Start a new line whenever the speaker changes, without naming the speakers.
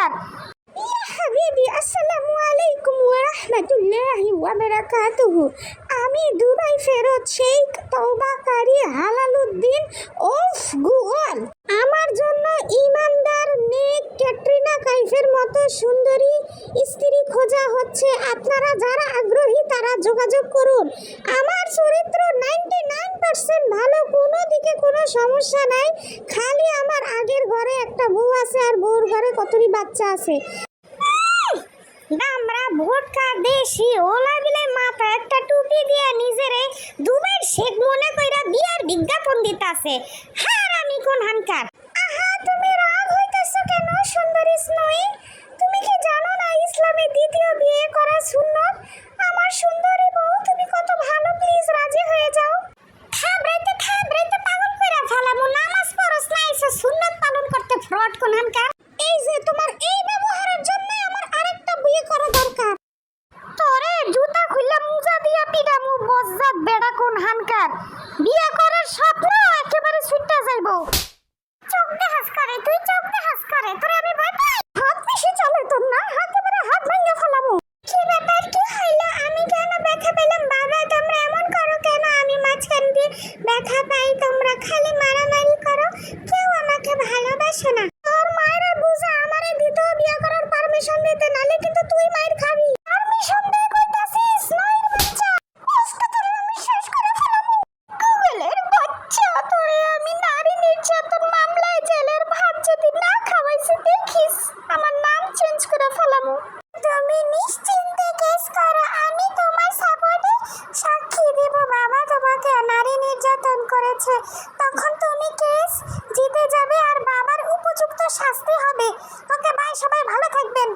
Sir হাবিবি আসসালামু আলাইকুম ওয়া রাহমাতুল্লাহি ওয়া বারাকাতুহু আমি দুবাই ফেরত শেখ তওবাকারী হালালউদ্দিন ওফ গুগল আমার জন্য ইমানদার নেক ক্যাটরিনা কাইফের মতো সুন্দরী খোঁজা হচ্ছে। আপনারা যারা আগ্রহী, তারা যোগাযোগ করুন। আমার চরিত্র নাইনটি নাইন পার্সেন্ট ভালো, কোনো দিকে কোনো সমস্যা নাই। খালি আমার আগের ঘরে একটা বউ আছে আর বউর ঘরে কতটি বাচ্চা আছে। আমরা ভোটকা দেশি, ওলা বিলে মাথা একটা টুপি দিয়া নিজেরে দুবাইয়ের শেখ মনে কইরা বিয়ার বিজ্ঞাপন দিতাছে। হার আমি কোন হানকার আহা তুমি রাগ হইতাছো কেন সুন্দরী স্নোই তুমি কি জানো না ইসলামে দ্বিতীয় বিয়ে করা সুন্নত আমার সুন্দরী বউ তুমি কত ভালো প্লিজ রাজি হয়ে যাও থাবড়াইতে থাবড়াইতে পাগল কইরা ফেলামু নামাজ পড়স না এসে সুন্নত পালন এই যে তোমার এই ব্যবহারের জন্য আমার আরেকটা বিয়ে করা দরকার। জুতা মুজা দিয়া পিডামু বজ্জাত বেড়া কোন হানকার। করার স্বপ্ন একেবারে যাইবো। করে, তুই করে, তোরে আমি ভয় পাই। হাত বেশি চলে তোর না হাতে বেড়ে হাত ভেঙে ফেলামু। কি ব্যাপার, কি হইল? আমি কেন ব্যথা পেলাম বাবা তোমরা এমন করো কেন? আমি মাঝখান দিয়ে ব্যথা পাই, তোমরা খালি মারামারি ফেলামু তুমি নিশ্চিন্তে কেস করো, আমি তোমার সাপোর্টে সাক্ষী দেব। বাবা তোমাকে নারী নির্যাতন করেছে। তখন তুমি কেস জিতে যাবে আর বাবার উপযুক্ত শাস্তি হবে। ওকে বাই সবাই ভালো থাকবেন।